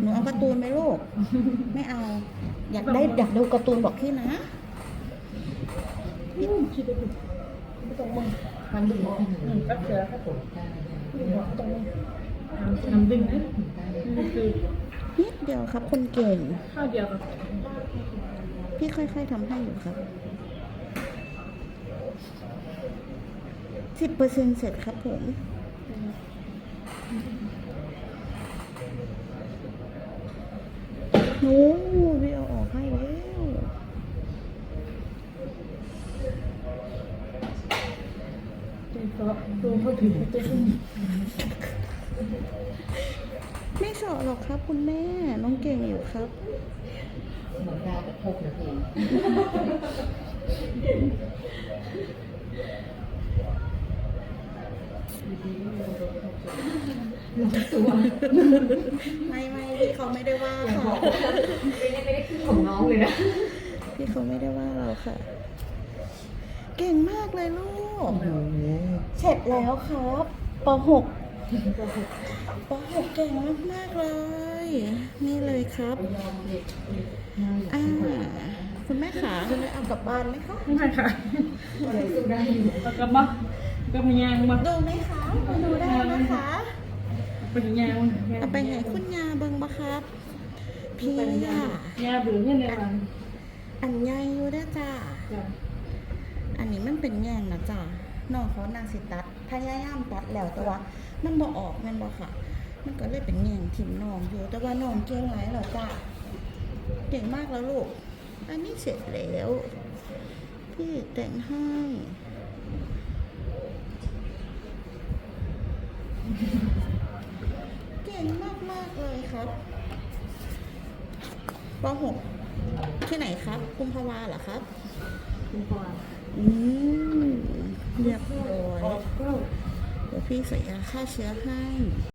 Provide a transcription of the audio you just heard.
หนูเอาการ์ตูนไหมลูก ไม่เอา อยากได้อยากดูการ์ตูนบอกพี่นะคิดได้ถูกไม่ต้องมึงมันดึงไม่ถึงอืมก็เสือครับผมได้ไม่ต้องมึงทำดึงนะนี่คือนิดเดียวครับ คนเก่ง ข้าวเดียวกับ พี่ค่อย ๆทำให้อยู่ครับสิบเปอร์เซ็นเสร็จครับผม โน้พี่เอาออกให้แล้วตัวเพราะตัวเขาถึงตัวขึ้นไม่สอหรอกครับคุณแม่ น้องเก่งอยู่ครับเหมือนได้แต่หกนาที ตัวไม่ไม่พี่เขาไม่ได้ว่าค่ะไม่ได้ไม่ได้ขึ้นของน้องเลยนะพี่เขาไม่ได้ว่าเราค่ะ เก่งมากเลยลูกเสร็จแล้วครับป .6 ป .6 เก่งมากๆเลย นี่เลยครับอ่าคุณแม่ขาคุณแม่เอากลับบ้านไหมคะไม่ค่ะอะไรสู้ได้อยู่แล้วก็มา ก็พยางมาดูไหมคะมาดูได้นะคะเป็นยางเอาไปให้คุณยาเบิ่งบะครับ พี่ยายาเบื่อเพื่อนในวันอันใหญ่อยู่เด้อจ้าอันนี้มันเป็นแยงนะจ้ะน้องเขานางสิตัดพยายามตัดแล้วแต่ว่ามันบ่ออกมันบ่ค่ะ มันก็เลยเป็นแยงถิ่มน้องอยู่ แต่ว่าน้องเก่งหลายแล้วจ้ะเก่งมากแล้วลูกอันนี้เสร็จแล้ว พี่แต่งให้ มากมากๆเลยครับป .6 ที่ไหนครับกุมภาวาเหรอครับคุณพ่ออืมเรียบร้อยก็เดี๋ยวพี่ใส่ยาฆ่าเชื้อให้